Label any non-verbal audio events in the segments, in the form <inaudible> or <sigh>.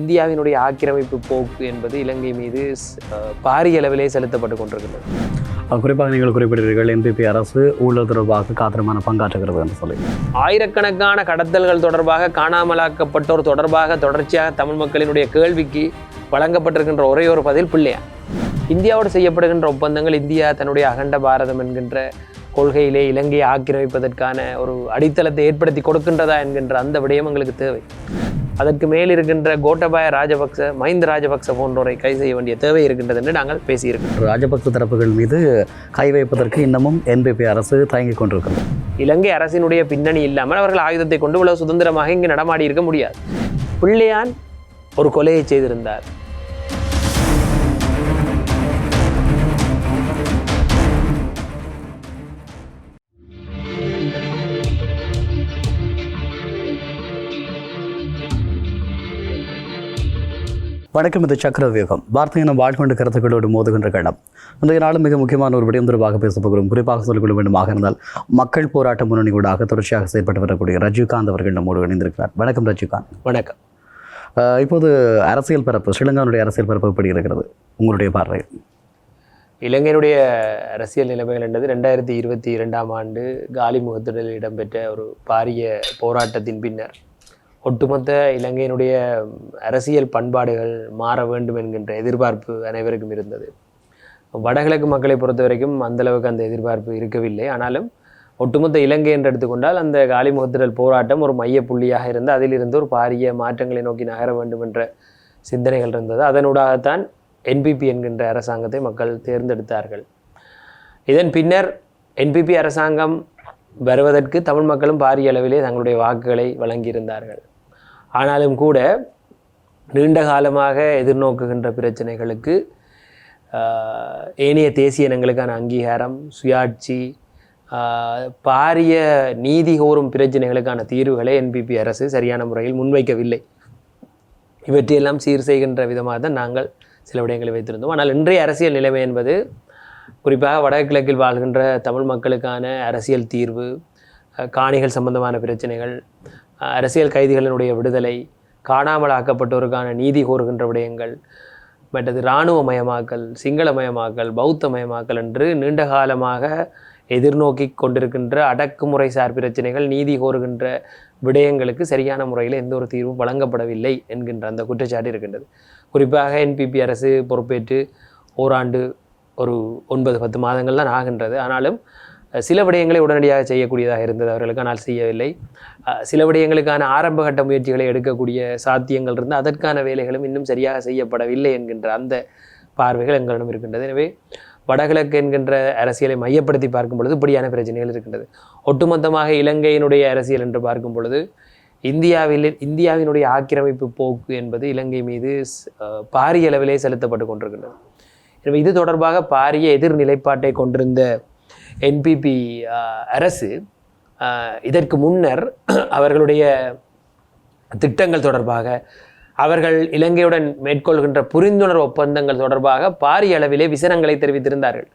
இந்தியாவினுடைய ஆக்கிரமிப்பு போக்கு என்பது இலங்கை மீது பாரிய அளவிலே செலுத்தப்பட்டு கொண்டிருக்கின்றது அஹ் குறிப்பாக நீங்கள் குறிப்பிடுகிறீர்கள் என்பிபி அரசு ஊழல் தொடர்பாக காத்திரமான பங்காற்றுகிறது என்று சொல்லி. ஆயிரக்கணக்கான கடத்தல்கள் தொடர்பாக காணாமலாக்கப்பட்டோர் தொடர்பாக தொடர்ச்சியாக தமிழ் மக்களினுடைய கேள்விக்கு வழங்கப்பட்டிருக்கின்ற ஒரே ஒரு பதில் பிள்ளையா இந்தியாவோடு செய்யப்படுகின்ற ஒப்பந்தங்கள் இந்தியா தன்னுடைய அகண்ட பாரதம் என்கின்ற கொள்கையிலே இலங்கையை ஆக்கிரமிப்பதற்கான ஒரு அடித்தளத்தை ஏற்படுத்தி கொடுக்கின்றதா என்கின்ற அந்த விடயம் எங்களுக்கு தேவை. அதற்கு மேல் இருக்கின்ற கோட்டபாய ராஜபக்ச மஹிந்த ராஜபக்ச போன்றோரை கைது செய்ய வேண்டிய தேவை இருக்கின்றது என்று நாங்கள் பேசியிருக்கிறோம். ராஜபக்ச தரப்புகள் மீது கை வைப்பதற்கு இன்னமும் என்பிபி அரசு தயங்கிக் கொண்டிருக்கிறது. இலங்கை அரசினுடைய பின்னணி இல்லாமல் அவர்கள் ஆயுதத்தை கொண்டு இவ்வளவு சுதந்திரமாக இங்கு நடமாடி இருக்க முடியாது. பிள்ளையான் ஒரு கொலையை செய்திருந்தார். வணக்கம் இது சக்கர வியூகம் வார்த்தை வாழ்கொண்ட கருத்துக்களோடு மோதுகின்ற களம் இன்றைய நாளும் மிக முக்கியமான ஒரு விடயம் தொடர்பாக போகிறோம். குறிப்பாக சொல்லிக்கொள்ள வேண்டுமாக இருந்தால் மக்கள் போராட்ட முன்னணியூடாக தொடர்ச்சியாக செயல்பட்டு வரக்கூடிய ரஜினிகாந்த் அவர்கள் நம்மோடு இணைந்திருக்கிறார். வணக்கம் ரஜினிகாந்த். வணக்கம். இப்போது அரசியல் பரப்பு ஸ்ரீலங்காவுடைய அரசியல் பரப்பு எப்படி இருக்கிறது? உங்களுடைய பார்வை. இலங்கையினுடைய அரசியல் நிலைமைகள் என்பது ரெண்டாயிரத்தி இருபத்தி இரண்டாம் ஆண்டு காலி முகத்திடலில் இடம்பெற்ற ஒரு பாரிய போராட்டத்தின் பின்னர் ஒட்டுமொத்த இலங்கையினுடைய அரசியல் பண்பாடுகள் மாற வேண்டும் என்கின்ற எதிர்பார்ப்பு அனைவருக்கும் இருந்தது. வடகிழக்கு மக்களை பொறுத்த வரைக்கும் அந்தளவுக்கு அந்த எதிர்பார்ப்பு இருக்கவில்லை. ஆனாலும் ஒட்டுமொத்த இலங்கை என்று எடுத்துக்கொண்டால் அந்த காலி முகத்திடல் போராட்டம் ஒரு மைய புள்ளியாக இருந்து அதிலிருந்து ஒரு பாரிய மாற்றங்களை நோக்கி நகர வேண்டும் என்ற சிந்தனைகள் இருந்தது. அதனூடாகத்தான் என்பிபி என்கின்ற அரசாங்கத்தை மக்கள் தேர்ந்தெடுத்தார்கள். இதன் பின்னர் என்பிபி அரசாங்கம் வருவதற்கு தமிழ் மக்களும் பாரிய அளவிலே தங்களுடைய வாக்குகளை வழங்கியிருந்தார்கள். ஆனாலும் கூட நீண்ட காலமாக எதிர்நோக்குகின்ற பிரச்சனைகளுக்கு ஏனைய தேசிய இனங்களுக்கான அங்கீகாரம் சுயாட்சி பாரிய நீதி கோரும் பிரச்சனைகளுக்கான தீர்வுகளை என்பிபி அரசு சரியான முறையில் முன்வைக்கவில்லை. இவற்றையெல்லாம் சீர் செய்கின்ற விதமாக தான் நாங்கள் சில விடயங்களை வைத்திருந்தோம். ஆனால் இன்றைய அரசியல் நிலைமை என்பது குறிப்பாக வடகிழக்கில் வாழ்கின்ற தமிழ் மக்களுக்கான அரசியல் தீர்வு காணிகள் சம்பந்தமான பிரச்சனைகள் அரசியல் கைதிகளினுடைய விடுதலை காணாமல் ஆக்கப்பட்டோருக்கான நீதி கோருகின்ற விடயங்கள் மற்றது இராணுவமயமாக்கல் சிங்களமயமாக்கல் பௌத்தமயமாக்கல் என்று நீண்ட காலமாக எதிர்நோக்கி கொண்டிருக்கின்ற அடக்குமுறை சார் பிரச்சனைகள் நீதி கோருகின்ற விடயங்களுக்கு சரியான முறையில் எந்த ஒரு தீர்வும் வழங்கப்படவில்லை என்கின்ற அந்த குற்றச்சாட்டு இருக்கின்றது. குறிப்பாக என்பிபி அரசு பொறுப்பேற்று ஓராண்டு ஒரு ஒன்பது பத்து மாதங்கள் தான் ஆகின்றது. ஆனாலும் சில விடயங்களை உடனடியாக செய்யக்கூடியதாக இருந்தது அவர்களுக்கு ஆனால் செய்யவில்லை. சில விடயங்களுக்கான ஆரம்பகட்ட முயற்சிகளை எடுக்கக்கூடிய சாத்தியங்கள் இருந்து அதற்கான வேலைகளும் இன்னும் சரியாக செய்யப்படவில்லை என்கின்ற அந்த பார்வைகள் எங்களிடம் இருக்கின்றது. எனவே வடகிழக்கு என்கின்ற அரசியலை மையப்படுத்தி பார்க்கும் பொழுது இப்படியான பிரச்சனைகள் இருக்கின்றது. ஒட்டுமொத்தமாக இலங்கையினுடைய அரசியல் என்று பார்க்கும் பொழுது இந்தியாவில் இந்தியாவினுடைய ஆக்கிரமிப்பு போக்கு என்பது இலங்கை மீது பாரிய அளவிலே செலுத்தப்பட்டு கொண்டிருக்கின்றது. எனவே இது தொடர்பாக பாரிய எதிர் நிலைப்பாட்டை கொண்டிருந்த என்பிபி அரசு இதற்கு முன்னர் <clears throat> அவர்களுடைய திட்டங்கள் தொடர்பாக அவர்கள் இலங்கையுடன் மேற்கொள்கின்ற புரிந்துணர்வு ஒப்பந்தங்கள் தொடர்பாக பாரிய அளவிலே விசனங்களை தெரிவித்திருந்தார்கள்.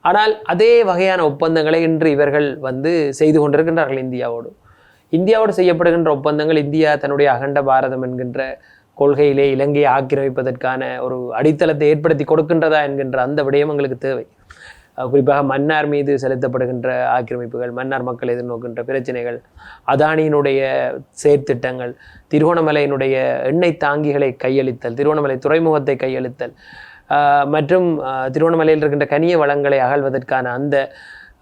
ஆனால் அதே வகையான ஒப்பந்தங்களை இன்று இவர்கள் வந்து செய்து கொண்டிருக்கின்றார்கள் இந்தியாவோடு. இந்தியாவோடு செய்யப்படுகின்ற ஒப்பந்தங்கள் இந்தியா தன்னுடைய அகண்ட பாரதம் என்கின்ற கொள்கையிலே இலங்கையை ஆக்கிரமிப்பதற்கான ஒரு அடித்தளத்தை ஏற்படுத்தி கொடுக்கின்றதா என்கின்ற அந்த விடயம் எங்களுக்கு தேவை. குறிப்பாக மன்னார் மீது செலுத்தப்படுகின்ற ஆக்கிரமிப்புகள் மன்னார் மக்கள் எதிர்நோக்கின்ற பிரச்சனைகள் அதானியினுடைய செயற்திட்டங்கள் திருகோணமலையினுடைய எண்ணெய் தாங்கிகளை கையளித்தல் திருகோணமலை துறைமுகத்தை கையளித்தல் மற்றும் அஹ், திருகோணமலையில் இருக்கின்ற கனிய வளங்களை அகழ்வதற்கான அந்த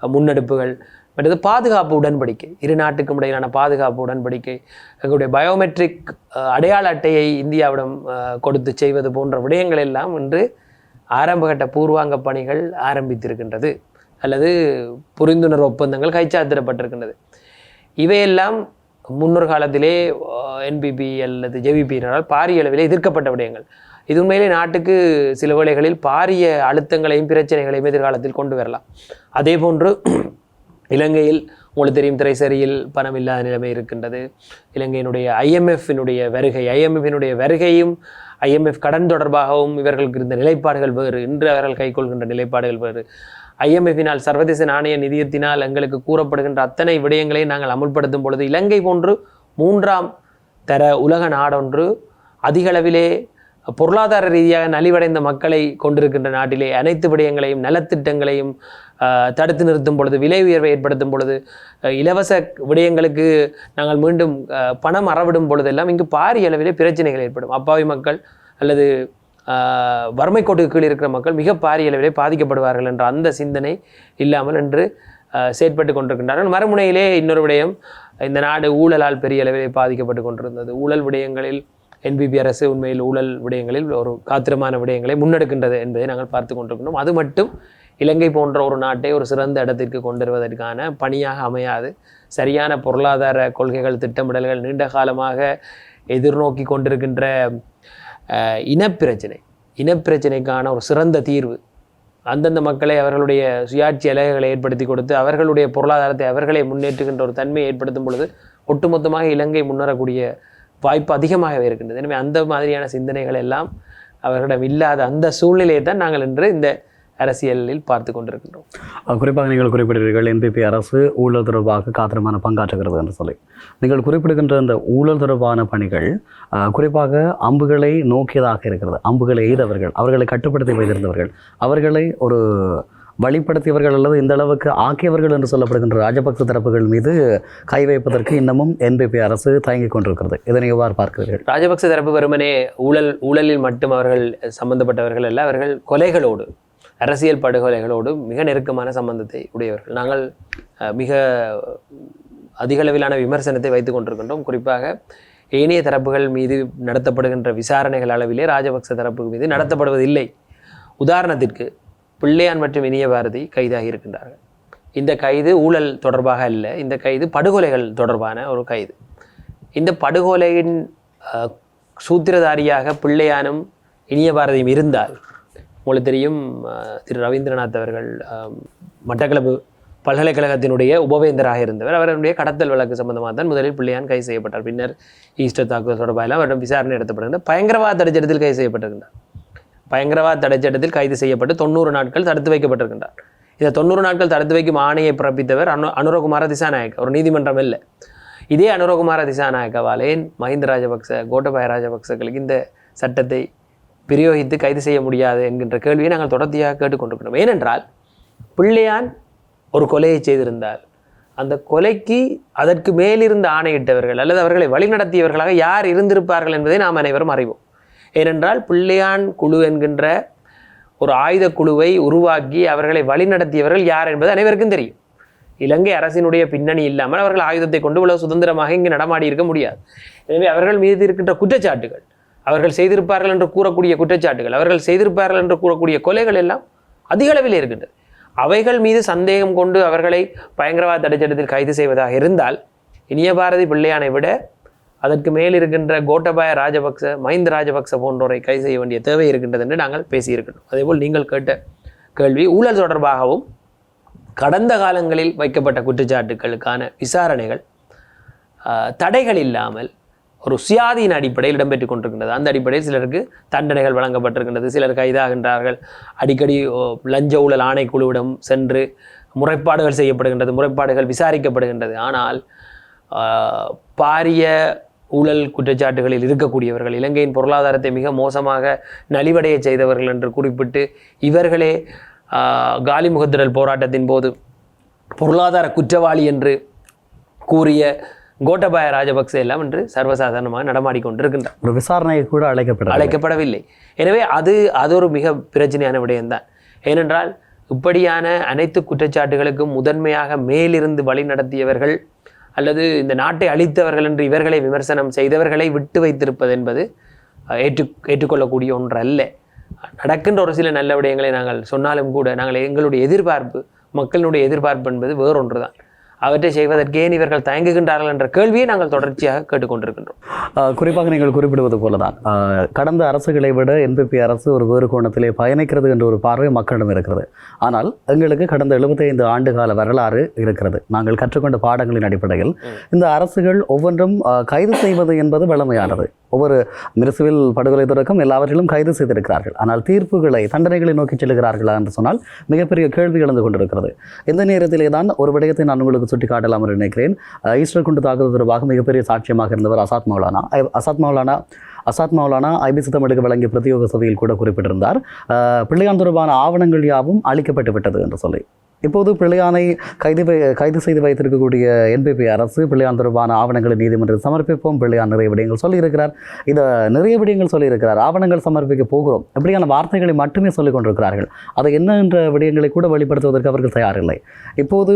முன்னெடுப்புகள் மற்றது பாதுகாப்பு உடன்படிக்கை இரு நாட்டுக்கும் இடையிலான பாதுகாப்பு உடன்படிக்கை எங்களுடைய பயோமெட்ரிக் அடையாள அட்டையை இந்தியாவிடம் கொடுத்து செய்வது போன்ற விடயங்கள் எல்லாம் இன்று ஆரம்பகட்ட பூர்வாங்க பணிகள் ஆரம்பித்திருக்கின்றது அல்லது புரிந்துணர்வு ஒப்பந்தங்கள் கைச்சாத்திடப்பட்டிருக்கின்றது. இவையெல்லாம் முன்னொரு காலத்திலே என்பிபி அல்லது ஜேவிபியினரால் பாரிய அளவிலே எதிர்க்கப்பட்ட விடயங்கள். இது உண்மையிலே நாட்டுக்கு சில வேளைகளில் பாரிய அழுத்தங்களையும் பிரச்சனைகளையும் எதிர்காலத்தில் கொண்டு வரலாம். அதே போன்று இலங்கையில் உங்களுக்கு தெரியும் திரைசரியில் பணம் இல்லாத நிலைமை இருக்கின்றது. இலங்கையினுடைய ஐஎம்எஃபினுடைய வருகை ஐஎம்எஃபினுடைய வருகையும் ஐஎம்எஃப் கடன் தொடர்பாகவும் இவர்களுக்கு இருந்த நிலைப்பாடுகள் வேறு. இன்று அவர்கள் கைக்கொள்கின்ற நிலைப்பாடுகள் வேறு. ஐஎம்எஃபினால் சர்வதேச நாணய நிதியத்தினால் எங்களுக்கு கூறப்படுகின்ற அத்தனை விடயங்களை நாங்கள் அமுல்படுத்தும் பொழுது இலங்கை போன்று மூன்றாம் தர உலக நாடொன்று அதிகளவிலே பொருளாதார ரீதியாக நலிவடைந்த மக்களை கொண்டிருக்கின்ற நாட்டிலே அனைத்து விடயங்களையும் நலத்திட்டங்களையும் தடுத்து நிறுத்தும் பொழுது விலை உயர்வை ஏற்படுத்தும் பொழுது இலவச விடயங்களுக்கு நாங்கள் மீண்டும் பணம் அறவிடும் பொழுதெல்லாம் இங்கு பாரிய அளவிலே பிரச்சனைகள் ஏற்படும். அப்பாவி மக்கள் அல்லது வறுமை கோட்டுக்கு கீழ் இருக்கிற மக்கள் மிக பாரிய அளவிலே பாதிக்கப்படுவார்கள் என்ற அந்த சிந்தனை இல்லாமல் என்று செயற்பட்டு கொண்டிருக்கின்றார்கள். மறுமுனையிலே இன்னொரு விடயம் இந்த நாடு ஊழலால் பெரிய அளவிலே பாதிக்கப்பட்டு கொண்டிருந்தது. ஊழல் விடயங்களில் என்பிபி அரசு உண்மையில் ஊழல் விடயங்களில் ஒரு காத்திரமான விடயங்களை முன்னெடுக்கின்றது என்பதை நாங்கள் பார்த்து கொண்டிருக்கின்றோம். அது மட்டும் இலங்கை போன்ற ஒரு நாட்டை ஒரு சிறந்த இடத்திற்கு கொண்டு வருவதற்கான பணியாக அமையாது. சரியான பொருளாதார கொள்கைகள் திட்டமிடல்கள் நீண்ட காலமாக எதிர்நோக்கி கொண்டிருக்கின்ற இனப்பிரச்சனை இனப்பிரச்சனைக்கான ஒரு சிறந்த தீர்வு. அந்தந்த மக்களை அவர்களுடைய சுயாட்சி அலகுகளை ஏற்படுத்தி கொடுத்து அவர்களுடைய பொருளாதாரத்தை அவர்களை முன்னேற்றுகின்ற ஒரு தன்மையை ஏற்படுத்தும் பொழுது ஒட்டுமொத்தமாக இலங்கை முன்னேறக்கூடிய வாய்ப்பு அதிகமாகவே இருக்கின்றது. எனவே அந்த மாதிரியான சிந்தனைகள் எல்லாம் அவர்களிடம் இல்லாத அந்த சூழ்நிலையை தான் நாங்கள் இன்று இந்த அரசியலில் பார்த்து கொண்டிருக்கின்றோம். குறிப்பாக நீங்கள் குறிப்பிடுகிறீர்கள் என்பிபி அரசு ஊழல் தொடர்பாக காத்திரமான பங்காற்றுகிறது என்று சொல்லி. நீங்கள் குறிப்பிடுகின்ற இந்த ஊழல் தொடர்பான பணிகள் குறிப்பாக அம்புகளை நோக்கியதாக இருக்கிறது. அம்புகளை எய்தவர்கள் அவர்களை கட்டுப்படுத்தி வைத்திருந்தவர்கள் அவர்களை ஒரு வழிப்படுத்தியவர்கள் அல்லது இந்த அளவுக்கு ஆக்கியவர்கள் என்று சொல்லப்படுகின்ற ராஜபக்ச தரப்புகள் மீது கை வைப்பதற்கு இன்னமும் என்பிபி அரசு தயங்கிக் கொண்டிருக்கிறது. இதனை எவ்வாறு பார்க்கிறீர்கள்? ராஜபக்ச தரப்பு வெறுமனே ஊழல் ஊழலில் மட்டும் அவர்கள் சம்பந்தப்பட்டவர்கள் அல்ல அவர்கள் கொலைகளோடு அரசியல் படுகொலைகளோடு மிக நெருக்கமான சம்பந்தத்தை உடையவர்கள். நாங்கள் மிக அதிகளவிலான விமர்சனத்தை வைத்துக் கொண்டிருக்கின்றோம். குறிப்பாக ஏனைய தரப்புகள் மீது நடத்தப்படுகின்ற விசாரணைகள் அளவிலே ராஜபக்ச தரப்பு மீது நடத்தப்படுவதில்லை. உதாரணத்திற்கு பிள்ளையான் மற்றும் இனிய பாரதி கைதாகி இருக்கின்றார்கள். இந்த கைது ஊழல் தொடர்பாக அல்ல இந்த கைது படுகொலைகள் தொடர்பான ஒரு கைது. இந்த படுகொலையின் சூத்திரதாரியாக பிள்ளையானும் இனிய பாரதியும் இருந்தால் உங்களுக்கு தெரியும் திரு ரவீந்திரநாத் அவர்கள் அஹ், மட்டக்களப்பு பல்கலைக்கழகத்தினுடைய உபவேந்தராக இருந்தவர். அவருடைய கடத்தல் வழக்கு சம்பந்தமாக தான் முதலில் பிள்ளையான் கைது செய்யப்பட்டார். பின்னர் ஈஸ்டர் தாக்குதல் தொடர்பாக அவரிடம் விசாரணை நடத்தப்படுகின்ற பயங்கரவாத தடைச்சட்டத்தில் கைது செய்யப்பட்டிருக்கின்றார். பயங்கரவாத தடைச்சட்டத்தில் கைது செய்யப்பட்டு தொண்ணூறு நாட்கள் தடுத்து வைக்கப்பட்டிருக்கின்றார். இந்த தொண்ணூறு நாட்கள் தடுத்து வைக்கும் ஆணையை பிறப்பித்தவர் அனு அனுரகுமார திசாநாயக் ஒரு நீதிமன்றம் இல்லை. இதே அனுரகுமார திசாநாயக்கவாலேன் மஹிந்த ராஜபக்ச கோட்டபாய ராஜபக்சர்களுக்கு இந்த சட்டத்தை பிரயோகித்து கைது செய்ய முடியாது என்கின்ற கேள்வியை நாங்கள் தொடர்ச்சியாக கேட்டுக்கொண்டிருக்கிறோம். ஏனென்றால் பிள்ளையான் ஒரு கொலையை செய்திருந்தார் அந்த கொலைக்கு அதற்கு மேலிருந்து ஆணையிட்டவர்கள் அல்லது அவர்களை வழிநடத்தியவர்களாக யார் இருந்திருப்பார்கள் என்பதை நாம் அனைவரும் அறிவோம். ஏனென்றால் பிள்ளையான் குழு என்கின்ற ஒரு ஆயுத குழுவை உருவாக்கி அவர்களை வழிநடத்தியவர்கள் யார் என்பது அனைவருக்கும் தெரியும். இலங்கை அரசினுடைய பின்னணி இல்லாமல் அவர்கள் ஆயுதத்தை கொண்டு உலக சுதந்திரமாக இங்கு நடமாடி இருக்க முடியாது. எனவே அவர்கள் மீது இருக்கின்ற குற்றச்சாட்டுகள் அவர்கள் செய்திருப்பார்கள் என்று கூறக்கூடிய குற்றச்சாட்டுகள் அவர்கள் செய்திருப்பார்கள் என்று கூறக்கூடிய கொலைகள் எல்லாம் அதிக அளவில் இருக்கின்றது அவைகள் மீது சந்தேகம் கொண்டு அவர்களை பயங்கரவாத தடைச்சட்டத்தில் கைது செய்வதாக இருந்தால் இனிய பாரதி பிள்ளையானை விட அதற்கு மேல் இருக்கின்ற கோட்டபாய ராஜபக்ச மஹிந்த ராஜபக்ச போன்றோரை கைது செய்ய வேண்டிய தேவை இருக்கின்றது என்று நாங்கள் பேசியிருக்கின்றோம் அதேபோல் நீங்கள் கேட்ட கேள்வி ஊழல் தொடர்பாகவும் கடந்த காலங்களில் வைக்கப்பட்ட குற்றச்சாட்டுகளுக்கான விசாரணைகள் தடைகள் இல்லாமல் ஒரு சுயாதீன அடிப்படையில் இடம்பெற்று கொண்டிருக்கின்றது. அந்த அடிப்படையில் சிலருக்கு தண்டனைகள் வழங்கப்பட்டிருக்கின்றது சிலர் கைதாகின்றார்கள். அடிக்கடி ஓ, லஞ்ச ஊழல் ஆணைக்குழுவிடம் சென்று முறைப்பாடுகள் செய்யப்படுகின்றது முறைப்பாடுகள் விசாரிக்கப்படுகின்றது. ஆனால் பாரிய ஊழல் குற்றச்சாட்டுகளில் இருக்கக்கூடியவர்கள் இலங்கையின் பொருளாதாரத்தை மிக மோசமாக நலிவடைய செய்தவர்கள் என்று குறிப்பிட்டு இவர்களே காலி முகத்திடல் போராட்டத்தின் போது பொருளாதார குற்றவாளி என்று கூறிய கோட்டபாய ராஜபக்சே எல்லாம் இன்று சர்வசாதாரணமாக நடமாடிக்கொண்டிருக்கின்றார் ஒரு விசாரணையை கூட அழைக்கப்படவில்லை. அழைக்கப்படவில்லை. எனவே அது அது ஒரு மிக பிரச்சனையான விடயம்தான். ஏனென்றால் இப்படியான அனைத்து குற்றச்சாட்டுகளுக்கும் முதன்மையாக மேலிருந்து வழி நடத்தியவர்கள் அல்லது இந்த நாட்டை அழித்தவர்கள் என்று இவர்களை விமர்சனம் செய்தவர்களை விட்டு வைத்திருப்பது என்பது ஏற்று ஏற்றுக்கொள்ளக்கூடிய ஒன்று அல்ல நடக்கின்ற ஒரு சில நல்ல விடயங்களை நாங்கள் சொன்னாலும் கூட நாங்கள் எங்களுடைய எதிர்பார்ப்பு மக்களினுடைய எதிர்பார்ப்பு என்பது வேறொன்று தான் அவற்றை செய்வதற்கு இவர்கள் தயங்குகின்றார்கள் என்ற கேள்வியை நாங்கள் தொடர்ச்சியாக கேட்டுக்கொண்டிருக்கின்றோம். குறிப்பாக நீங்கள் குறிப்பிடுவது போலதான். கடந்த அரசுகளை விட என்பிபி அரசு ஒரு வேறு கோணத்திலே பயணிக்கிறது என்ற ஒரு பார்வை மக்களிடம் இருக்கிறது. ஆனால் எங்களுக்கு கடந்த 75 ஆண்டு கால வரலாறு இருக்கிறது. நாங்கள் கற்றுக்கொண்ட பாடங்களின் அடிப்படையில் இந்த அரசுகள் ஒவ்வொன்றும் கைது செய்வது என்பது வழமையானது ஒவ்வொரு மிருசுவில் படுகொலை தொடக்கம் எல்லாவற்றிலும் கைது செய்திருக்கிறார்கள். ஆனால் தீர்ப்புகளை தண்டனைகளை நோக்கி செல்கிறார்களா என்று சொன்னால் மிகப்பெரிய கேள்வி எழுந்து கொண்டிருக்கிறது. இந்த நேரத்திலே தான் ஒரு விடயத்தை நான் உங்களுக்கு சுட்டிக்காட்டலாம் என்று நினைக்கிறேன். ஈஸ்டர் குண்டு தாக்குதல் தொடர்பாக மிகப்பெரிய சாட்சியமாக இருந்தவர் அசாத் மௌலானா. அசாத் மௌலானா அசாத் மௌலானா ஐபிசி தமிழுக்கு வழங்கிய பிரத்யோக சபையில் கூட குறிப்பிட்டிருந்தார். பிள்ளையான் தொடர்பான ஆவணங்கள் யாவும் அளிக்கப்பட்டு விட்டது என்று சொல்லி. இப்போது பிள்ளையானை கைது கைது செய்து வைத்திருக்கக்கூடிய என்பிபி அரசு பிள்ளையான் தொடர்பான ஆவணங்களை நீதிமன்றத்தில் சமர்ப்பிப்போம். பிள்ளையான் நிறைய விடயங்கள் சொல்லியிருக்கிறார். இதை நிறைய விடயங்கள் சொல்லியிருக்கிறார். ஆவணங்கள் சமர்ப்பிக்க போகிறோம். இப்படியான வார்த்தைகளை மட்டுமே சொல்லிக் கொண்டிருக்கிறார்கள். அதை என்ன என்ற விடயங்களை கூட வெளிப்படுத்துவதற்கு அவர்கள் தயாரில்லை. இப்போது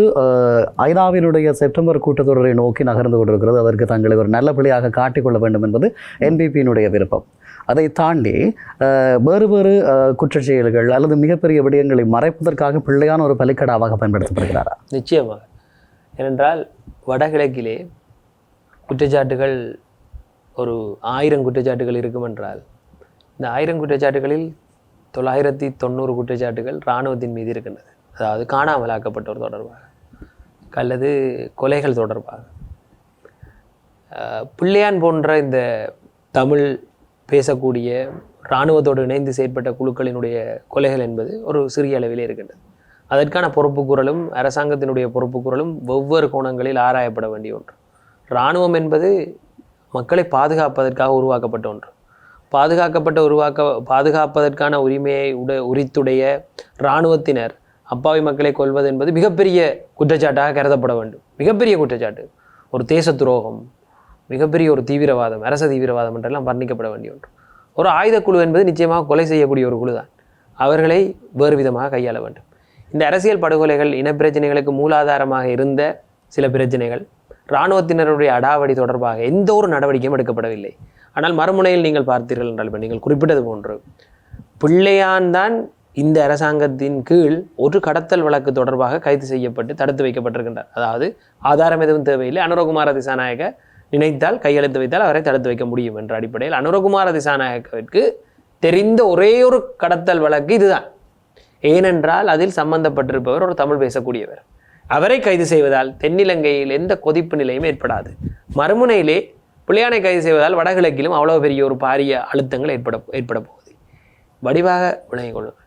ஐநாவினுடைய செப்டம்பர் கூட்டத்தொடரை நோக்கி நகர்ந்து கொண்டிருக்கிறது. அதற்கு தங்களை ஒரு நல்ல பிள்ளையாக காட்டிக்கொள்ள வேண்டும் என்பது என்பிபியினுடைய விருப்பம். அதை தாண்டி வேறு வேறு குற்றச்செயல்கள் குற்றச் செயல்கள் அல்லது மிகப்பெரிய விடயங்களை மறைப்பதற்காக பிள்ளையான ஒரு பலிக்கடாவாக பயன்படுத்தப்படுகிறாரா? நிச்சயமாக. ஏனென்றால் வடகிழக்கிலே குற்றச்சாட்டுகள் ஒரு ஆயிரம் குற்றச்சாட்டுகள் இருக்கும் என்றால் இந்த ஆயிரம் குற்றச்சாட்டுகளில் தொள்ளாயிரத்தி தொண்ணூறு குற்றச்சாட்டுகள் இராணுவத்தின் மீது இருக்கின்றது. அதாவது காணாமலாக்கப்பட்டோர் தொடர்பாக அல்லது கொலைகள் தொடர்பாக. பிள்ளையான் போன்ற இந்த தமிழ் பேசக்கூடிய இராணுவத்தோடு இணைந்து செயற்பட்ட குழுக்களினுடைய கொலைகள் என்பது ஒரு சிறிய அளவிலே இருக்கின்றது. அதற்கான பொறுப்புக்கூறலும் அரசாங்கத்தினுடைய பொறுப்புக்கூறலும் வெவ்வேறு கோணங்களில் ஆராயப்பட வேண்டிய ஒன்று. இராணுவம் என்பது மக்களை பாதுகாப்பதற்காக உருவாக்கப்பட்ட ஒன்று. பாதுகாக்கப்பட்ட உருவாக்க பாதுகாப்பதற்கான உரிமையை உட உரித்துடைய இராணுவத்தினர் அப்பாவி மக்களை கொல்வது என்பது மிகப்பெரிய குற்றச்சாட்டாக கருதப்பட வேண்டும். மிகப்பெரிய குற்றச்சாட்டு. ஒரு தேச துரோகம் மிகப்பெரிய ஒரு தீவிரவாதம் அரச தீவிரவாதம் என்றெல்லாம் வர்ணிக்கப்பட வேண்டிய ஒன்று. ஒரு ஆயுதக்குழு என்பது நிச்சயமாக கொலை செய்யக்கூடிய ஒரு குழு தான் அவர்களை வேறு விதமாக கையாள வேண்டும். இந்த அரசியல் படுகொலைகள் இனப்பிரச்சனைகளுக்கு மூலாதாரமாக இருந்த சில பிரச்சனைகள் இராணுவத்தினருடைய அடாவடி தொடர்பாக எந்த ஒரு நடவடிக்கையும் எடுக்கப்படவில்லை. ஆனால் மறுமுனையில் நீங்கள் பார்த்தீர்கள் என்றால் இப்போ நீங்கள் குறிப்பிட்டது போன்று பிள்ளையான் தான் இந்த அரசாங்கத்தின் கீழ் ஒரு கடத்தல் வழக்கு தொடர்பாக கைது செய்யப்பட்டு தடுத்து வைக்கப்பட்டிருக்கின்றார். அதாவது ஆதாரம் எதுவும் தேவையில்லை. அனுரகுமார திசாநாயக நினைத்தால் கையெழுத்து வைத்தால் அவரை தடுத்து வைக்க முடியும் என்ற அடிப்படையில் அனுரகுமார திசாநாயகவிற்கு தெரிந்த ஒரே ஒரு கடத்தல் வழக்கு இதுதான். ஏனென்றால் அதில் சம்பந்தப்பட்டிருப்பவர் ஒரு தமிழ் பேசக்கூடியவர். அவரை கைது செய்வதால் தென்னிலங்கையில் எந்த கொதிப்பு நிலையும் ஏற்படாது. மறுமுனையிலே பிள்ளையானை கைது செய்வதால் வடகிழக்கிலும் அவ்வளோ பெரிய ஒரு பாரிய அழுத்தங்கள் ஏற்பட ஏற்பட போகுது. வடிவாக விளங்கிக் கொள்ளுங்கள்.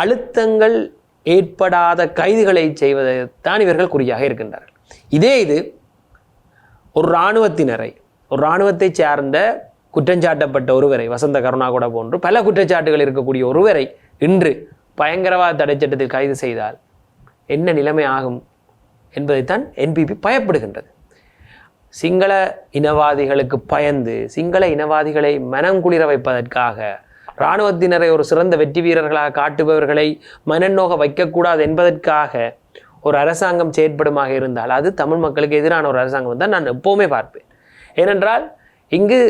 அழுத்தங்கள் ஏற்படாத கைதுகளை செய்வதைத்தான் இவர்கள் குறியாக இருக்கின்றார்கள். இதே இது ஒரு இராணுவத்தினரை ஒரு இராணுவத்தை சார்ந்த குற்றஞ்சாட்டப்பட்ட ஒருவரை வசந்த கருணாகூட போன்று பல குற்றச்சாட்டுகள் இருக்கக்கூடிய ஒருவரை இன்று பயங்கரவாத தடைச்சட்டத்தில் கைது செய்தால் என்ன நிலைமை ஆகும் என்பதைத்தான் என்பிபி பயப்படுகின்றது. சிங்கள இனவாதிகளுக்கு பயந்து சிங்கள இனவாதிகளை மனம் குளிர வைப்பதற்காக இராணுவத்தினரை ஒரு சிறந்த வெற்றி வீரர்களாக காட்டுபவர்களை மனநோக வைக்கக்கூடாது என்பதற்காக ஒரு அரசாங்கம் செயற்படுமாக இருந்தால் அது தமிழ் மக்களுக்கு எதிரான ஒரு அரசாங்கம் தான் நான் எப்போவுமே பார்ப்பேன். ஏனென்றால் இங்கு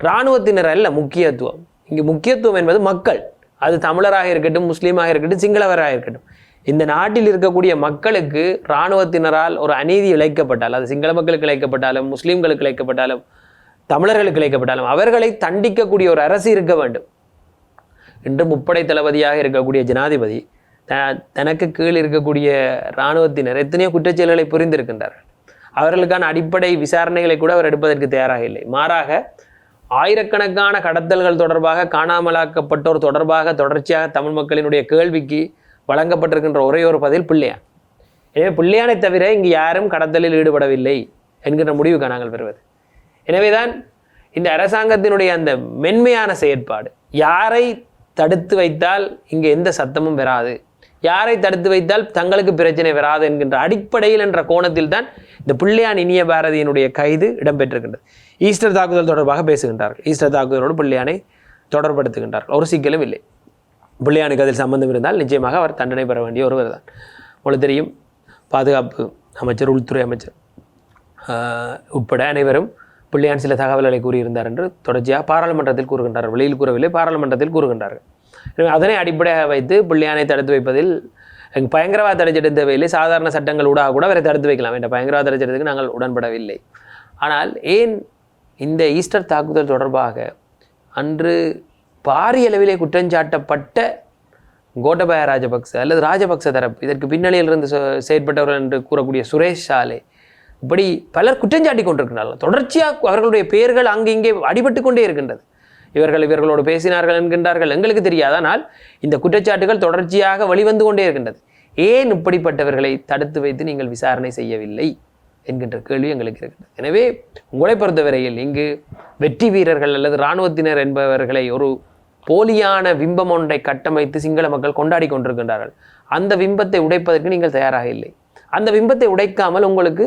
இராணுவத்தினர் அல்ல முக்கியத்துவம். இங்கு முக்கியத்துவம் என்பது மக்கள். அது தமிழராக இருக்கட்டும் முஸ்லீமாக இருக்கட்டும் சிங்களவராக இருக்கட்டும். இந்த நாட்டில் இருக்கக்கூடிய மக்களுக்கு இராணுவத்தினரால் ஒரு அநீதி இழைக்கப்பட்டால் அது சிங்கள மக்களுக்கு இழைக்கப்பட்டாலும் முஸ்லீம்களுக்கு இழைக்கப்பட்டாலும் தமிழர்களுக்கு இழைக்கப்பட்டாலும் அவர்களை தண்டிக்கக்கூடிய ஒரு அரசு இருக்க வேண்டும். இன்று முப்படை தளபதியாக இருக்கக்கூடிய ஜனாதிபதி த தனக்கு கீழ் இருக்கக்கூடிய இராணுவத்தினர் எத்தனையோ குற்றச்செயல்களை புரிந்திருக்கின்றார்கள். அவர்களுக்கான அடிப்படை விசாரணைகளை கூட அவர் எடுப்பதற்கு தயாராக இல்லை. மாறாக ஆயிரக்கணக்கான கடத்தல்கள் தொடர்பாக காணாமலாக்கப்பட்டோர் தொடர்பாக தொடர்ச்சியாக தமிழ் மக்களினுடைய கேள்விக்கு வழங்கப்பட்டிருக்கின்ற ஒரே ஒரு பதில் பிள்ளையான். எனவே பிள்ளையானை தவிர இங்கு யாரும் கடத்தலில் ஈடுபடவில்லை என்கின்ற முடிவுக்கு நாங்கள் பெறுவது எனவேதான் இந்த அரசாங்கத்தினுடைய அந்த மென்மையான செயற்பாடு யாரை தடுத்து வைத்தால் இங்கே எந்த சத்தமும் வராது யாரை தடுத்து வைத்தால் தங்களுக்கு பிரச்சனை வராது என்கின்ற அடிப்படையில் என்ற கோணத்தில் தான் இந்த பிள்ளையான் இனிய பாரதியினுடைய கைது இடம்பெற்றிருக்கின்றது. ஈஸ்டர் தாக்குதல் தொடர்பாக பேசுகின்றார்கள். ஈஸ்டர் தாக்குதலோடு பிள்ளையானை தொடர்படுத்துகின்றார்கள் ஒரு சிக்கலும் இல்லை. பிள்ளையானுக்கு அதில் சம்பந்தம் இருந்தால் நிச்சயமாக அவர் தண்டனை பெற வேண்டிய ஒருவர் தான். உங்களுக்கு தெரியும் பாதுகாப்பு அமைச்சர் உள்துறை அமைச்சர் உட்பட அனைவரும் பிள்ளையான் சில தகவல்களை கூறியிருந்தார் என்று தொடர்ச்சியாக பாராளுமன்றத்தில் கூறுகின்றார் வெளியில் கூறவில்லை பாராளுமன்றத்தில் கூறுகின்றார்கள். எனவே அதனை அடிப்படையாக வைத்து பிள்ளையானை தடுத்து வைப்பதில் எங்க பயங்கரவாத தடை சட்டத்தேவையில்லை சாதாரண சட்டங்கள் ஊடாக கூட அவரை தடுத்து வைக்கலாம். என்ற பயங்கரவாத தடை சட்டத்துக்கு நாங்கள் உடன்படவில்லை. ஆனால் ஏன் இந்த ஈஸ்டர் தாக்குதல் தொடர்பாக அன்று பாரிய அளவிலே குற்றஞ்சாட்டப்பட்ட கோட்டபாய ராஜபக்ச அல்லது ராஜபக்ச தரப்பு இதற்கு பின்னணியில் இருந்து செயற்பட்டவர்கள் என்று கூறக்கூடிய சுரேஷ் சாலே இப்படி பலர் குற்றஞ்சாட்டி கொண்டிருக்கிறார்கள். தொடர்ச்சியாக அவர்களுடைய பெயர்கள் அங்கு இங்கே அடிபட்டு கொண்டே இருக்கின்றது. இவர்கள் இவர்களோடு பேசினார்கள் என்கின்றார்கள். எங்களுக்கு தெரியாதனால் இந்த குற்றச்சாட்டுகள் தொடர்ச்சியாக வெளிவந்து கொண்டே இருக்கின்றது. ஏன் இப்படிப்பட்டவர்களை தடுத்து வைத்து நீங்கள் விசாரணை செய்யவில்லை? என்கின்ற கேள்வி எங்களுக்கு இருக்கின்றது எனவே உங்களை பொறுத்தவரையில் இங்கு வெற்றி வீரர்கள் அல்லது இராணுவத்தினர் என்பவர்களை ஒரு போலியான பிம்பம் ஒன்றை கட்டமைத்து சிங்கள மக்கள் கொண்டாடி கொண்டிருக்கின்றார்கள். அந்த பிம்பத்தை உடைப்பதற்கு நீங்கள் தயாராக இல்லை. அந்த பிம்பத்தை உடைக்காமல் உங்களுக்கு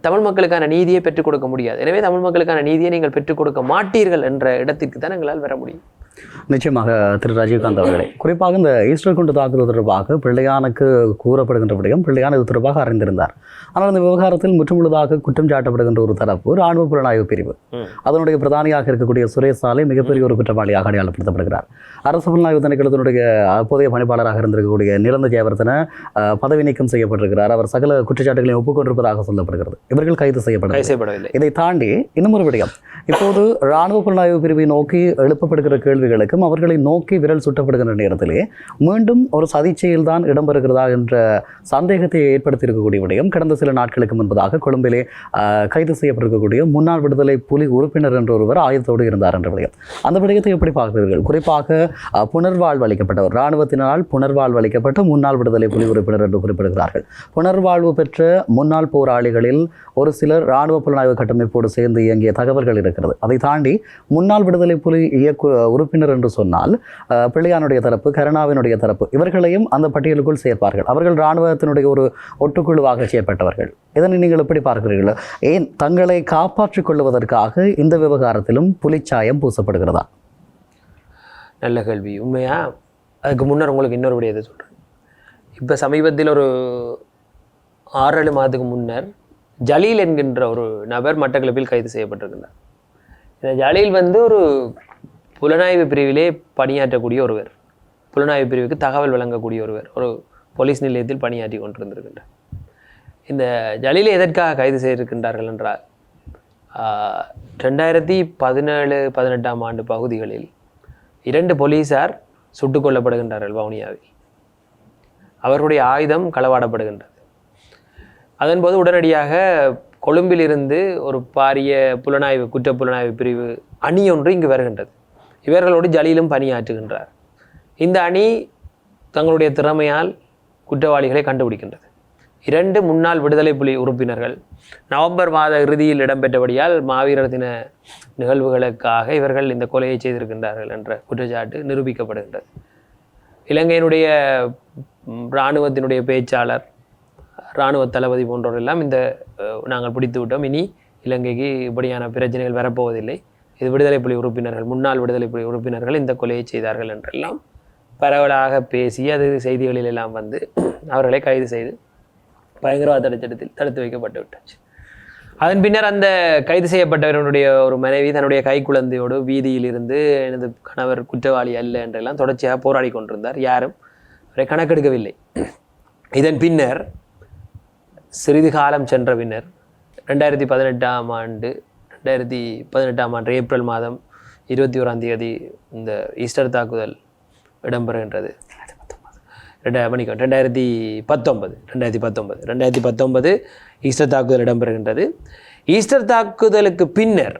தமிழ் மக்களுக்கான நீதியை பெற்றுக் கொடுக்க முடியாது. எனவே தமிழ் மக்களுக்கான நீதியை நீங்கள் பெற்றுக் கொடுக்க மாட்டீர்கள் என்ற இடத்திற்கு தான் எங்களால் வர முடியும். நிச்சயமாக திரு ரஜினிகாந்த் அவர்களே. குறிப்பாக இந்த ஈஸ்டர் குண்டு தாக்குதல் தொடர்பாக பிள்ளையானுக்கு கூறப்படுகின்ற விடயம் பிள்ளையான் இது தொடர்பாக அறிந்திருந்தார். ஆனால் இந்த விவகாரத்தில் முற்றுமுழுதாக குற்றம் சாட்டப்படுகின்ற ஒரு தரப்பு ராணுவ புலனாய்வு பிரிவு. அதனுடைய பிரதானியாக இருக்கக்கூடிய சுரேஷ் சாலை மிகப்பெரிய ஒரு குற்றவாளியாக அடையாளப்படுத்தப்படுகிறார். அரசு புலனாய்வு திணைக்களத்தினுடைய அப்போதைய பணிப்பாளராக இருந்திருக்கக்கூடிய நிலந்த ஜெயவர்தன அஹ், பதவி நீக்கம் செய்யப்பட்டிருக்கிறார். அவர் சகல குற்றச்சாட்டுகளையும் ஒப்புக்கொண்டிருப்பதாக சொல்லப்படுகிறது. இவர்கள் கைது செய்யப்படவில்லை. இதை தாண்டி இன்னும் ஒரு விடயம். இப்போது இராணுவ புலனாய்வு பிரிவை நோக்கி எழுப்பப்படுகிற கேள்விகளுக்கும் அவர்களை நோக்கி விரல் சுட்டப்படுகின்ற நேரத்திலே மீண்டும் ஒரு சதிச்செயல்தான் இடம்பெறுகிறதா என்ற சந்தேகத்தை ஏற்படுத்தியிருக்கக்கூடிய விடயம் கடந்த சில நாட்களுக்கு முன்பதாக கொழும்பிலே கைது செய்யப்பட்டிருக்கக்கூடிய முன்னாள் விடுதலை புலி உறுப்பினர் என்ற ஒருவர் ஆயுதத்தோடு இருந்தார் என்ற விடயம். அந்த விடயத்தை எப்படி பார்க்கிறீர்கள்? குறிப்பாக புனர்வாழ்வு அளிக்கப்பட்டவர். இராணுவத்தினால் புனர்வாழ்வு அளிக்கப்பட்ட முன்னாள் விடுதலை புலி உறுப்பினர் என்று குறிப்பிடுகிறார்கள். புனர்வாழ்வு பெற்ற முன்னாள் போராளிகளில் ஒரு சிலர் இராணுவ புலனாய்வு கட்டமைப்போடு சேர்ந்து இயங்கிய தகவல்கள் இருக்கிறது. அதை தாண்டி முன்னாள் விடுதலை புலி இயக்கு உறுப்பினர் என்று சொன்னால் பிள்ளையானுடைய தரப்பு கருணாவினுடைய தரப்பு இவர்களையும் அந்த பட்டியலுக்குள் சேர்ப்பார்கள். அவர்கள் இராணுவத்தினுடைய ஒரு ஒட்டுக்குழுவாக செயற்பட்டவர்கள் இதனை நீங்கள் எப்படி பார்க்கிறீர்கள்? ஏன் தங்களை காப்பாற்றிக் கொள்வதற்காக இந்த விவகாரத்திலும் புலிச்சாயம் பூசப்படுகிறதா? நல்ல கேள்வி. உண்மையா? அதுக்கு முன்னர் உங்களுக்கு இன்னொரு விடயத்தை சொல்கிறேன் இப்போ சமீபத்தில் ஒரு ஆறு ஏழு மாதத்துக்கு முன்னர் ஜலீல் என்கின்ற ஒரு நபர் மட்டக்களப்பில் கைது செய்யப்பட்டிருக்கிறார் இந்த ஜலீல் வந்து ஒரு புலனாய்வு பிரிவிலே பணியாற்றக்கூடிய ஒருவர் புலனாய்வு பிரிவுக்கு தகவல் வழங்கக்கூடிய ஒருவர் ஒரு போலீஸ் நிலையத்தில் பணியாற்றி கொண்டிருந்திருக்கின்றார் இந்த ஜலீலை எதற்காக கைது செய்திருக்கின்றார்கள் என்றால் ரெண்டாயிரத்தி பதினேழு பதினெட்டாம் ஆண்டு பகுதிகளில் இரண்டு போலீஸார் சுட்டுக் கொல்லப்படுகின்றார்கள் வவுனியாவில். அவர்களுடைய ஆயுதம் களவாடப்படுகின்றது. அதன்போது உடனடியாக கொழும்பிலிருந்து ஒரு பாரிய புலனாய்வு குற்ற புலனாய்வு பிரிவு அணி ஒன்று இங்கு வருகின்றது. இவர்களோடு ஜலியிலும் பணியாற்றுகின்றார். இந்த அணி தங்களுடைய திறமையால் குற்றவாளிகளை கண்டுபிடிக்கின்றது. இரண்டு முன்னாள் விடுதலை புலி உறுப்பினர்கள் நவம்பர் மாத இறுதியில் இடம்பெற்றபடியால் மாவீரர் தின நிகழ்வுகளுக்காக இவர்கள் இந்த கொலையை செய்திருக்கின்றார்கள் என்ற குற்றச்சாட்டு நிரூபிக்கப்படுகின்றது. இலங்கையினுடைய இராணுவத்தினுடைய பேச்சாளர் இராணுவ தளபதி போன்றோரெல்லாம் இந்த நாங்கள் பிடித்து விட்டோம் இனி இலங்கைக்கு இப்படியான பிரச்சனைகள் வரப்போவதில்லை. இது விடுதலை புலி உறுப்பினர்கள் முன்னாள் விடுதலை புலி உறுப்பினர்கள் இந்த கொலையை செய்தார்கள் என்றெல்லாம் பரவலாக பேசி அது செய்திகளில் எல்லாம் வந்து அவர்களை கைது செய்து பயங்கரவாத தடுச்சட்டத்தில் தடுத்து வைக்கப்பட்டு விட்டாச்சு. அதன் பின்னர் அந்த கைது செய்யப்பட்டவருடைய ஒரு மனைவி தன்னுடைய கைக்குழந்தையோடு வீதியில் இருந்து எனது கணவர் குற்றவாளி அல்ல என்றெல்லாம் தொடர்ச்சியாக போராடி கொண்டிருந்தார். யாரும் அவரை கணக்கெடுக்கவில்லை. இதன் பின்னர் சிறிது காலம் சென்ற பின்னர் ரெண்டாயிரத்தி பதினெட்டாம் ஆண்டு ரெண்டாயிரத்தி பதினெட்டாம் ஆண்டு ஏப்ரல் மாதம் இருபத்தி ஓராம் தேதி இந்த ஈஸ்டர் தாக்குதல் இடம்பெறுகின்றது. ரெண்டாயிரம் மணிக்கம் ரெண்டாயிரத்தி பத்தொன்பது ரெண்டாயிரத்தி பத்தொன்பது ரெண்டாயிரத்தி பத்தொன்பது ஈஸ்டர் தாக்குதல் இடம்பெறுகின்றது. ஈஸ்டர் தாக்குதலுக்கு பின்னர்